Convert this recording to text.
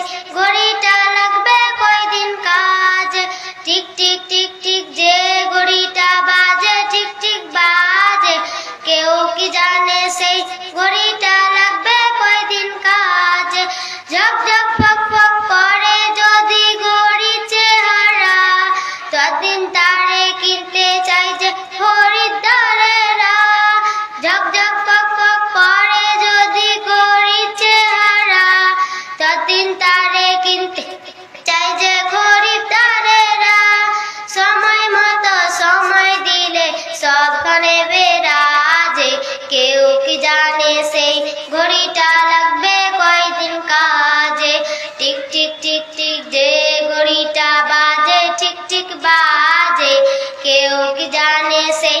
Good তারে কিনতে চাই যে খরিদ্দারেরা সময় মতো সময় দিলে সবখানে বেরাজে কেউ কি জানে সেই ঘড়িটা লাগবে কয়দিন কাজে। টিক টিক টিক টিক যে ঘড়িটা বাজে ঠিক ঠিক বাজে। কেউ কি জানে সেই